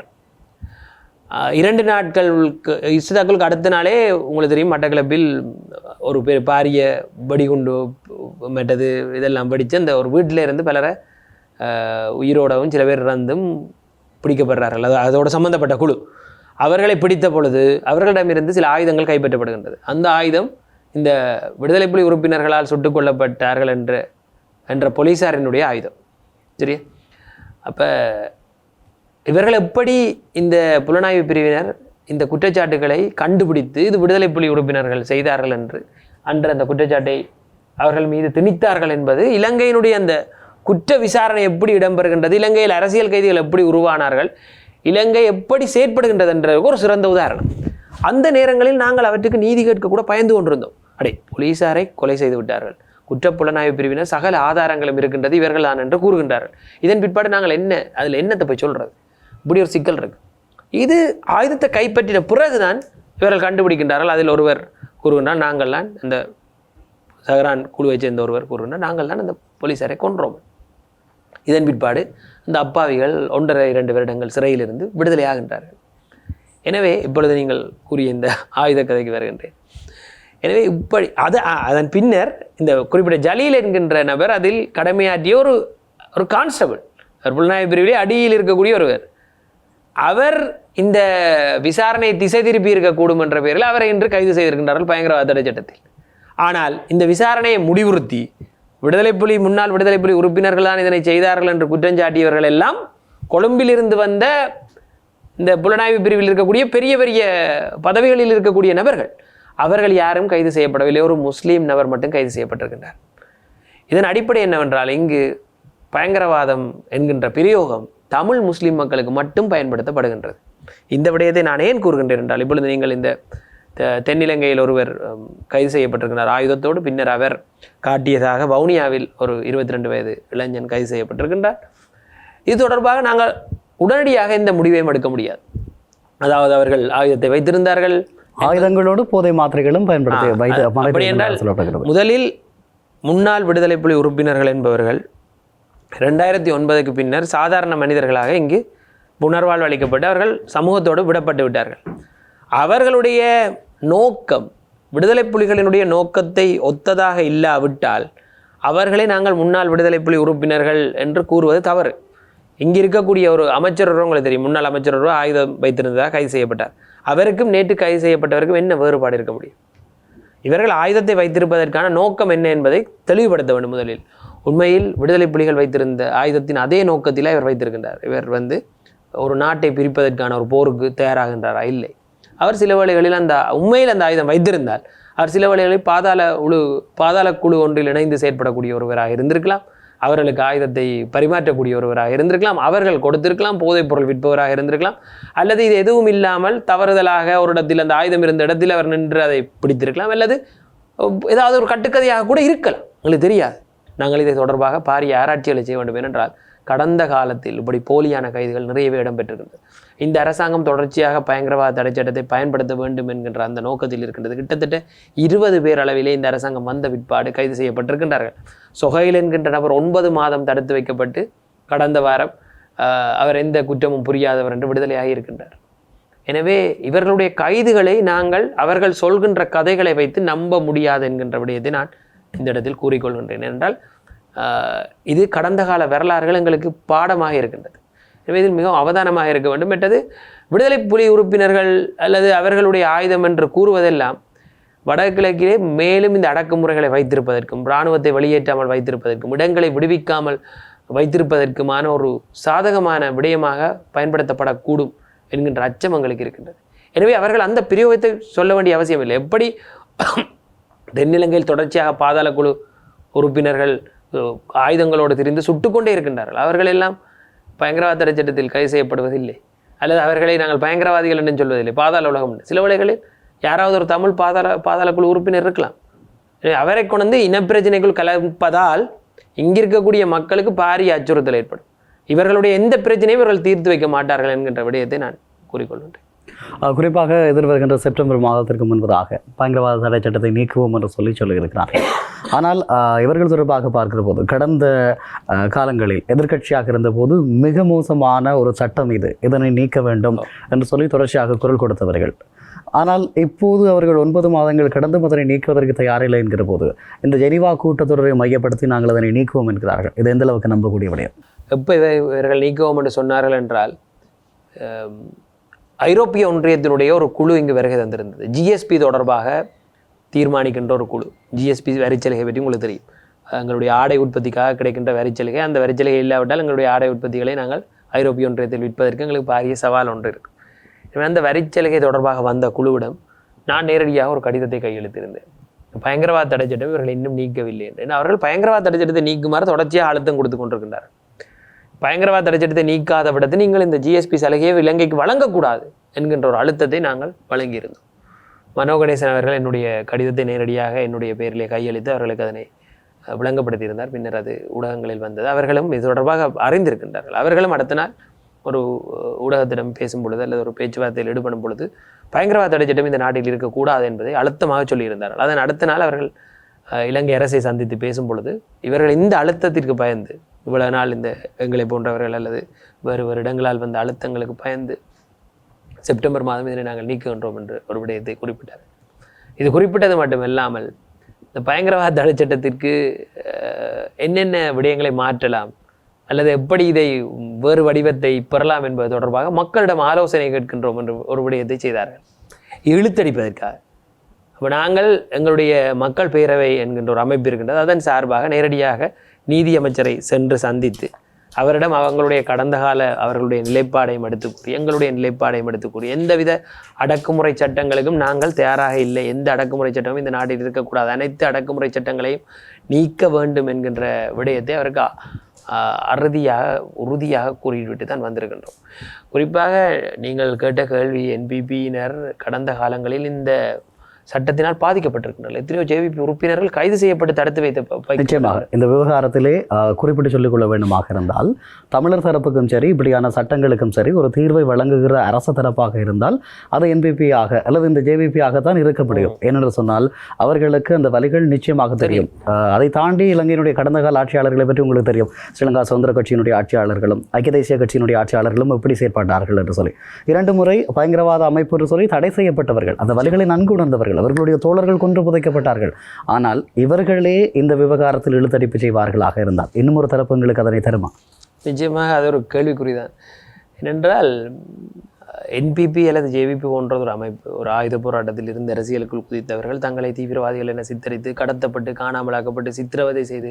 இரண்டு நாட்களுக்கு ஈஸ்டர் தாக்குதலுக்கு அடுத்த நாளே உங்களுக்கு தெரியும் மட்டக்களப்பில் ஒரு பெரிய பாரிய வெடிகுண்டு மற்றது இதெல்லாம் வெடித்து அந்த ஒரு வீட்டில் இருந்து பலரை உயிரோடவும் சில பேர் இறந்தும் பிடிக்கப்படுறார்கள் அது அதோட சம்மந்தப்பட்ட குழு. அவர்களை பிடித்த பொழுது அவர்களிடமிருந்து சில ஆயுதங்கள் கைப்பற்றப்படுகின்றது. அந்த ஆயுதம் இந்த விடுதலை புலி உறுப்பினர்களால் சுட்டுக் கொல்லப்பட்டார்கள் என்ற என்ற போலீசாரினுடைய ஆயுதம். சரியா? அப்போ இவர்கள் எப்படி இந்த புலனாய்வு பிரிவினர் இந்த குற்றச்சாட்டுகளை கண்டுபிடித்து இது விடுதலை புலி உறுப்பினர்கள் செய்தார்கள் என்று அன்று அந்த குற்றச்சாட்டை அவர்கள் மீது திணித்தார்கள் என்பது இலங்கையினுடைய அந்த குற்ற விசாரணை எப்படி இடம்பெறுகின்றது இலங்கையில் அரசியல் கைதிகள் எப்படி உருவானார்கள் இலங்கை எப்படி செயற்படுகின்றது என்றதுக்கு ஒரு சிறந்த உதாரணம். அந்த நேரங்களில் நாங்கள் அவற்றுக்கு நீதி கேட்க கூட பயந்து கொண்டிருந்தோம். அடே போலீசாரை கொலை செய்து விட்டார்கள். குற்றப்புலனாய்வு பிரிவினர் சகல ஆதாரங்களும் இருக்கின்றது இவர்கள் தான் என்று கூறுகின்றார்கள். இதன் பிற்பாடு நாங்கள் என்ன அதில் என்னத்தை போய் சொல்கிறது இப்படி ஒரு சிக்கல் இருக்கு. இது ஆயுதத்தை கைப்பற்றின பிறகுதான் இவர்கள் கண்டுபிடிக்கின்றார்கள். அதில் ஒருவர் கூறுகின்றார் நாங்கள் தான் அந்த சஹரான் குழுவைச் சேர்ந்த ஒருவர் கூறுகின்றார். நாங்கள் தான் அந்த போலீசாரை கொன்றோம். இதன் பிற்பாடு இந்த அப்பாவிகள் ஒன்றரை இரண்டு வருடங்கள் சிறையிலிருந்து விடுதலையாகின்றார்கள். எனவே இப்பொழுது நீங்கள் கூறிய இந்த ஆயுத கதைக்கு வருகின்றேன். எனவே இப்படி அது அதன் பின்னர் இந்த குறிப்பிட்ட ஜலீல் என்கின்ற நபர் அதில் கடமையாற்றிய ஒரு ஒரு கான்ஸ்டபிள் அவர் புலனாய்வு பிரிவிலே அடியில் இருக்கக்கூடிய ஒருவர். அவர் இந்த விசாரணை திசை திருப்பி இருக்கக்கூடும் என்ற பெயரில் அவரை இன்று கைது செய்திருக்கின்றார்கள் பயங்கரவாத தடை சட்டத்தில். ஆனால் இந்த விசாரணையை முடிவுறுத்தி விடுதலை புலி முன்னாள் விடுதலை புலி உறுப்பினர்கள் தான் இதனை செய்தார்கள் என்று குற்றஞ்சாட்டியவர்கள் எல்லாம் கொழும்பிலிருந்து வந்த இந்த புலனாய்வு பிரிவில் இருக்கக்கூடிய பெரிய பெரிய பதவிகளில் இருக்கக்கூடிய நபர்கள் அவர்கள் யாரும் கைது செய்யப்படவில்லை. ஒரு முஸ்லீம் நபர் மட்டும் கைது செய்யப்பட்டிருக்கின்றார். இதன் அடிப்படை என்னவென்றால் இங்கு பயங்கரவாதம் என்கின்ற பிரயோகம் தமிழ் முஸ்லிம் மக்களுக்கு மட்டும் பயன்படுத்தப்படுகின்றது. இந்த விடயத்தை நான் ஏன் கூறுகின்றேன் என்றால் இப்பொழுது நீங்கள் இந்த தென்னிலங்கையில் ஒருவர் கைது செய்யப்பட்டிருக்கிறார். ஆயுதத்தோடு பின்னர் அவர் காட்டியதாக வவுனியாவில் ஒரு இருபத்தி ரெண்டு வயது இளைஞன் கைது செய்யப்பட்டிருக்கின்றார். இது தொடர்பாக நாங்கள் உடனடியாக இந்த முடிவையும் எடுக்க முடியாது. அதாவது அவர்கள் ஆயுதத்தை வைத்திருந்தார்கள். ஆயுதங்களோடு போதை மாத்திரைகளும் பயன்படுத்தி முதலில் முன்னாள் விடுதலை புலி உறுப்பினர்கள் என்பவர்கள் ரெண்டாயிரத்தி ஒன்பதுக்கு பின்னர் சாதாரண மனிதர்களாக இங்கு புனர்வாழ்வு அளிக்கப்பட்டு அவர்கள் சமூகத்தோடு விடப்பட்டு விட்டார்கள். அவர்களுடைய நோக்கம் விடுதலை புலிகளினுடைய நோக்கத்தை ஒத்ததாக இல்லாவிட்டால் அவர்களை நாங்கள் முன்னாள் விடுதலை புலி உறுப்பினர்கள் என்று கூறுவது தவறு. இங்கே இருக்கக்கூடிய ஒரு அமைச்சர் உங்களுக்கு தெரியும் முன்னாள் அமைச்சர் ஒருவர் ஆயுதம் வைத்திருந்ததாக கைது செய்யப்பட்டார். அவருக்கும் நேற்று கைது செய்யப்பட்டவருக்கும் என்ன வேறுபாடு இருக்க முடியும்? இவர்கள் ஆயுதத்தை வைத்திருப்பதற்கான நோக்கம் என்ன என்பதை தெளிவுபடுத்த வேண்டும் முதலில். உண்மையில் விடுதலை புலிகள் வைத்திருந்த ஆயுதத்தின் அதே நோக்கத்தில் இவர் வைத்திருக்கின்றார். இவர் வந்து ஒரு நாட்டை பிரிப்பதற்கான ஒரு போருக்கு தயாராகின்றாரா? இல்லை. அவர் சில வேளைகளில் அந்த உண்மையில் அந்த ஆயுதம் வைத்திருந்தால் அவர் சில வேளைகளில் பாதாள உழு பாதாள குழு ஒன்றில் இணைந்து செயற்படக்கூடிய ஒருவராக இருந்திருக்கலாம். அவர்களுக்கு ஆயுதத்தை பரிமாற்றக்கூடிய ஒருவராக இருந்திருக்கலாம். அவர்கள் கொடுத்திருக்கலாம் போதைப் பொருள் விற்பவராக இருந்திருக்கலாம். அல்லது இது எதுவும் இல்லாமல் தவறுதலாக ஒரு இடத்தில் அந்த ஆயுதம் இருந்த இடத்தில் அவர் நின்று அதை பிடித்திருக்கலாம். அல்லது ஏதாவது ஒரு கட்டுக்கதையாக கூட இருக்கலாம். உங்களுக்கு தெரியாது. நாங்கள் இதை தொடர்பாக பாரிய ஆராய்ச்சிகளை செய்ய வேண்டும். ஏனென்றால் கடந்த காலத்தில் இப்படி போலியான கைதுகள் நிறையவே இடம்பெற்றிருக்கின்றது இந்த அரசாங்கம் தொடர்ச்சியாக பயங்கரவாத தடைச்சட்டத்தை பயன்படுத்த வேண்டும் என்கின்ற அந்த நோக்கத்தில் இருக்கின்றது. கிட்டத்தட்ட இருபது பேர் அளவிலே இந்த அரசாங்கம் வந்த பிற்பாடு கைது செய்யப்பட்டிருக்கின்றார்கள். சொகைல் என்கின்ற நபர் ஒன்பது மாதம் தடுத்து வைக்கப்பட்டு கடந்த வாரம் அவர் எந்த குற்றமும் புரியாதவர் என்று விடுதலையாகி இருக்கின்றார். எனவே இவர்களுடைய கைதுகளை நாங்கள் அவர்கள் சொல்கின்ற கதைகளை வைத்து நம்ப முடியாது என்கின்ற விடயத்தை நான் இந்த இடத்தில் கூறிக்கொள்கின்றேன். என்றால் இது கடந்த கால வரலாறுகள் எங்களுக்கு பாடமாக இருக்கின்றது. எனவே இதில் மிகவும் அவதானமாக இருக்க வேண்டும். என்றது விடுதலை புலி உறுப்பினர்கள் அல்லது அவர்களுடைய ஆயுதம் என்று கூறுவதெல்லாம் வடகிழக்கிலே மேலும் இந்த அடக்குமுறைகளை வைத்திருப்பதற்கும் இராணுவத்தை வெளியேற்றாமல் வைத்திருப்பதற்கும் இடங்களை விடுவிக்காமல் வைத்திருப்பதற்குமான ஒரு சாதகமான விடயமாக பயன்படுத்தப்படக்கூடும் என்கின்ற அச்சம் எங்களுக்கு இருக்கின்றது. எனவே அவர்கள் அந்த பிரயோகத்தை சொல்ல வேண்டிய அவசியம் இல்லை எப்படி தென்னிலங்கையில் தொடர்ச்சியாக பாதாள குழு உறுப்பினர்கள் ஆயுதங்களோடு திரிந்து சுட்டுக்கொண்டே இருக்கின்றார்கள். அவர்கள் எல்லாம் பயங்கரவாத தடை சட்டத்தில் கைது செய்யப்படுவதில்லை. அல்லது அவர்களை நாங்கள் பயங்கரவாதிகள் என்று சொல்வதில்லை. பாதாள உலகம் சில வேளைகளில் யாராவது ஒரு தமிழ் பாதாள பாதாளக்குழு உறுப்பினர் இருக்கலாம். அவரை கொண்டு இனப்பிரச்சனைக்குள் கலப்பதால் இங்கிருக்கக்கூடிய மக்களுக்கு பாரிய அச்சுறுத்தல் ஏற்படும். இவர்களுடைய எந்த பிரச்சனையும் இவர்கள் தீர்த்து வைக்க மாட்டார்கள் என்கின்ற விடயத்தை நான் கூறிக்கொள்கின்றேன். குறிப்பாக எதிர்வருகின்ற செப்டம்பர் மாதத்திற்கு முன்பதாக பயங்கரவாத தடை சட்டத்தை நீக்குவோம் என்று சொல்லி சொல்லியிருக்கிறார்கள். ஆனால் இவர்கள் தொடர்பாக பார்க்கிற போது கடந்த காலங்களில் எதிர்க்கட்சியாக இருந்தபோது மிக மோசமான ஒரு சட்டம் இது. இதனை நீக்க வேண்டும் என்று சொல்லி தொடர்ச்சியாக குரல் கொடுத்தவர்கள். ஆனால் இப்போது அவர்கள் ஒன்பது மாதங்கள் கடந்து அதனை நீக்குவதற்கு தயாரில்லை என்கிற போது இந்த ஜெனிவா கூட்டத்தொடரை மையப்படுத்தி நாங்கள் அதனை நீக்குவோம் என்கிறார்கள். இது எந்த அளவுக்கு நம்பக்கூடிய விடயம்? எப்போ இதை இவர்கள் நீக்குவோம் என்று சொன்னார்கள் என்றால் ஐரோப்பிய ஒன்றியத்தினுடைய ஒரு குழு இங்கு வருகை தந்திருந்தது. ஜிஎஸ்பி தொடர்பாக தீர்மானிக்கின்ற ஒரு குழு. ஜிஎஸ்பி வரிச்சலுகை பற்றி உங்களுக்கு தெரியும். எங்களுடைய ஆடை உற்பத்திக்காக கிடைக்கின்ற வரிச்சலுகை. அந்த வரிச்சலுகை இல்லாவிட்டால் எங்களுடைய ஆடை உற்பத்திகளை நாங்கள் ஐரோப்பிய ஒன்றியத்தில் விற்பதற்கு எங்களுக்கு பாரிய சவால் ஒன்று இருக்குது எனவே அந்த வரிச்சலுகை தொடர்பாக வந்த குழுவிடம் நான் நேரடியாக ஒரு கடிதத்தை கையெழுத்திருந்தேன். பயங்கரவாத தடை சட்டம் இவர்கள் இன்னும் நீக்கவில்லை என்று அவர்கள் பயங்கரவாத தடை சட்டத்தை நீக்குமாறு தொடர்ச்சியாக அழுத்தம் கொடுத்து கொண்டிருக்கின்றார்கள். பயங்கரவாத தடைச்சட்டத்தை நீக்காத விடத்து நீங்கள் இந்த ஜிஎஸ்பி சலுகையை இலங்கைக்கு வழங்கக்கூடாது என்கின்ற ஒரு அழுத்தத்தை நாங்கள் வழங்கியிருந்தோம். மனோ கணேசன் அவர்கள் என்னுடைய கடிதத்தை நேரடியாக என்னுடைய பேரிலே கையளித்து அவர்களுக்கு அதனை விளங்கப்படுத்தியிருந்தார். பின்னர் அது ஊடகங்களில் வந்தது. அவர்களும் இது தொடர்பாக அறிந்திருக்கின்றார்கள். அவர்களும் அடுத்த நாள் ஒரு ஊடகத்திடம் பேசும் பொழுது அல்லது ஒரு பேச்சுவார்த்தையில் ஈடுபடும் பொழுது பயங்கரவாத தடைச்சட்டம் இந்த நாட்டில் இருக்கக்கூடாது என்பதை அழுத்தமாக சொல்லியிருந்தார்கள். அதன் அடுத்த நாள் அவர்கள் இலங்கை அரசை சந்தித்து பேசும் பொழுது இவர்கள் இந்த அழுத்தத்திற்கு பயந்து இவ்வளவு நாள் இந்த எங்களை போன்றவர்கள் அல்லது வேறு வேறு இடங்களால் வந்த அழுத்தங்களுக்கு பயந்து செப்டம்பர் மாதம் இதனை நாங்கள் நீக்குகின்றோம் என்று ஒரு விடயத்தை குறிப்பிட்டார். இது குறிப்பிட்டது மட்டுமல்லாமல் இந்த பயங்கரவாத தடை சட்டத்திற்கு என்னென்ன விடயங்களை மாற்றலாம் அல்லது எப்படி இதை வேறு வடிவத்தை பெறலாம் என்பது தொடர்பாக மக்களிடம் ஆலோசனை கேட்கின்றோம் என்று ஒரு விடயத்தை செய்தார்கள். இழுத்தடிப்பதற்காக. இப்போ நாங்கள் எங்களுடைய மக்கள் பேரவை என்கின்ற ஒரு அமைப்பு இருக்கின்றது அதன் சார்பாக நேரடியாக நீதியமைச்சரை சென்று சந்தித்து அவரிடம் அவங்களுடைய கடந்த கால அவர்களுடைய நிலைப்பாடையும் எடுத்துக்கூறி எங்களுடைய நிலைப்பாடையும் எடுத்துக்கூறி எந்தவித அடக்குமுறை சட்டங்களுக்கும் நாங்கள் தயாராக இல்லை. எந்த அடக்குமுறை சட்டமும் இந்த நாட்டில் இருக்கக்கூடாது. அனைத்து அடக்குமுறை சட்டங்களையும் நீக்க வேண்டும் என்கின்ற விடயத்தை அவருக்கு அறுதியாக உறுதியாக கூறிவிட்டு தான் வந்திருக்கின்றோம். குறிப்பாக நீங்கள் கேட்ட கேள்வி என்பிபியினர் கடந்த காலங்களில் இந்த சட்டத்தினால் பாதிக்கப்பட்டிருக்கின்றனர் எத்தனையோ ஜேவிபி உறுப்பினர்கள் கைது செய்யப்பட்டு தடுத்து வைத்த நிச்சயமாக. இந்த விவகாரத்திலே குறிப்பிட்டு சொல்லிக்கொள்ள வேண்டுமாக இருந்தால் தமிழர் தரப்புக்கும் சரி இப்படியான சட்டங்களுக்கும் சரி ஒரு தீர்வை வழங்குகிற அரசு தரப்பாக இருந்தால் அது என்பிபி ஆக அல்லது இந்த ஜேவிபி ஆகத்தான் இருக்க முடியும் ஏனென்று சொன்னால் அவர்களுக்கு அந்த வழிகள் நிச்சயமாக தெரியும். அதை தாண்டி இலங்கையினுடைய கடந்த கால ஆட்சியாளர்களை பற்றி உங்களுக்கு தெரியும். ஸ்ரீலங்கா சுதந்திர கட்சியினுடைய ஆட்சியாளர்களும் ஐக்கிய தேசிய கட்சியினுடைய ஆட்சியாளர்களும் எப்படி செயற்பட்டார்கள் என்று சொல்லி. இரண்டு முறை பயங்கரவாத அமைப்பு என்று சொல்லி தடை செய்யப்பட்டவர்கள் அந்த வழிகளை நன்கு உணர்ந்தவர்கள் அவர்களுடைய தோழர்கள் கொன்று புதைக்கப்பட்டார்கள். ஆனால் இவர்களே இந்த விவகாரத்தில் இழுத்தடிப்பு செய்வார்களாக இருந்தால் இன்னும் ஒரு தரப்பு எங்களுக்கு அதனை தருமா? நிச்சயமாக அது ஒரு கேள்விக்குறிதான். ஏனென்றால் என்பிபி அல்லது ஜேவிபி போன்ற ஒரு அமைப்பு ஒரு ஆயுத போராட்டத்தில் இருந்து அரசியலுக்குள் குதித்தவர்கள் தங்களை தீவிரவாதிகள் என சித்தரித்து கடத்தப்பட்டு காணாமலாக்கப்பட்டு சித்திரவதை செய்து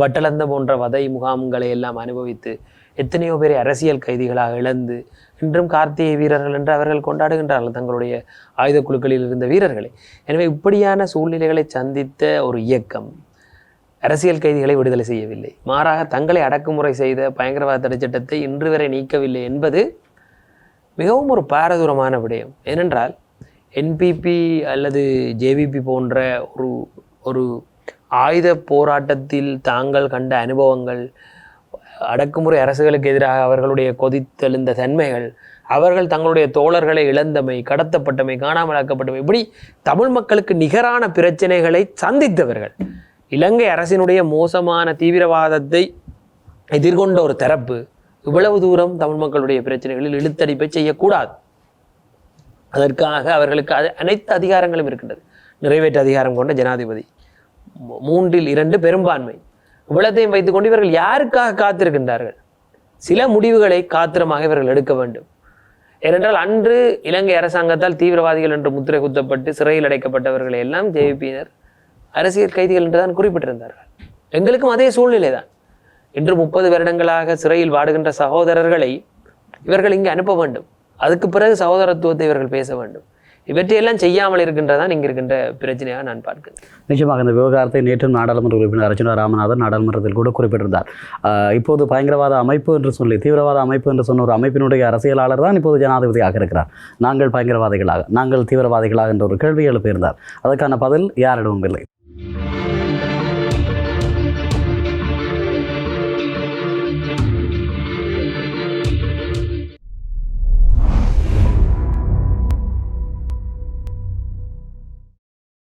பட்டலந்த போன்ற வதை முகாம்களை எல்லாம் அனுபவித்து எத்தனையோ பேரை அரசியல் கைதிகளாக இழந்து இன்றும் கார்த்திகை வீரர்கள் என்று அவர்கள் கொண்டாடுகின்றார்கள் தங்களுடைய ஆயுத குழுக்களில் இருந்த வீரர்களை. எனவே இப்படியான சூழ்நிலைகளை சந்தித்த ஒரு இயக்கம் அரசியல் கைதிகளை விடுதலை செய்யவில்லை. மாறாக தங்களை அடக்குமுறை செய்த பயங்கரவாத தடை சட்டத்தை இன்று வரை நீக்கவில்லை என்பது மிகவும் ஒரு பாரதூரமான விடயம். ஏனென்றால் என்பிபி அல்லது ஜேவிபி போன்ற ஒரு ஒரு ஆயுத போராட்டத்தில் தாங்கள் கண்ட அனுபவங்கள் அடக்குமுறை அரசுகளுக்கு எதிராக அவர்களுடைய கொதித்தெழுந்த தன்மைகள் அவர்கள் தங்களுடைய தோழர்களை இழந்தமை கடத்தப்பட்டமை காணாமலாக்கப்பட்டமை இப்படி தமிழ் மக்களுக்கு நிகரான பிரச்சனைகளை சந்தித்தவர்கள். இலங்கை அரசினுடைய மோசமான தீவிரவாதத்தை எதிர்கொண்ட ஒரு தரப்பு இவ்வளவு தூரம் தமிழ் மக்களுடைய பிரச்சனைகளில் இழுத்தடிப்பை செய்யக்கூடாது. அதற்காக அவர்களுக்கு அது அனைத்து அதிகாரங்களும் இருக்கின்றது. நிறைவேற்று அதிகாரம் கொண்ட ஜனாதிபதி. மூன்றில் இரண்டு பெரும்பான்மை. இவ்வளத்தையும் வைத்துக்கொண்டு இவர்கள் யாருக்காக காத்திருக்கின்றார்கள்? சில முடிவுகளை காத்திரமாக இவர்கள் எடுக்க வேண்டும். ஏனென்றால் அன்று இலங்கை அரசாங்கத்தால் தீவிரவாதிகள் என்று முத்திரை குத்தப்பட்டு சிறையில் அடைக்கப்பட்டவர்களை எல்லாம் ஜேவிபியினர் அரசியல் கைதிகள் என்றுதான் குறிப்பிட்டிருந்தார்கள். எங்களுக்கும் அதே சூழ்நிலை தான். இன்று முப்பது வருடங்களாக சிறையில் வாடுகின்ற சகோதரர்களை இவர்கள் இங்கு அனுப்ப வேண்டும். அதுக்கு பிறகு சகோதரத்துவத்தை இவர்கள் பேச வேண்டும். இவற்றையெல்லாம் செய்யாமல் இருக்கின்றதான் இங்கே இருக்கின்ற பிரச்சனையாக நான் பார்க்கிறேன். நிச்சயமாக இந்த விவகாரத்தை நேற்று நாடாளுமன்ற உறுப்பினர் அர்ஜுனா ராமநாதன் நாடாளுமன்றத்தில் கூட குறிப்பிட்டிருந்தார். இப்போது பயங்கரவாத அமைப்பு என்று சொல்லி தீவிரவாத அமைப்பு என்று சொன்ன ஒரு அமைப்பினுடைய அரசியலாளர் தான் இப்போது ஜனாதிபதியாக இருக்கிறார். நாங்கள் பயங்கரவாதிகளாக நாங்கள் தீவிரவாதிகளாக என்ற ஒரு கேள்வி எழுப்பியிருந்தார். அதற்கான பதில் யாரிடமும் இல்லை.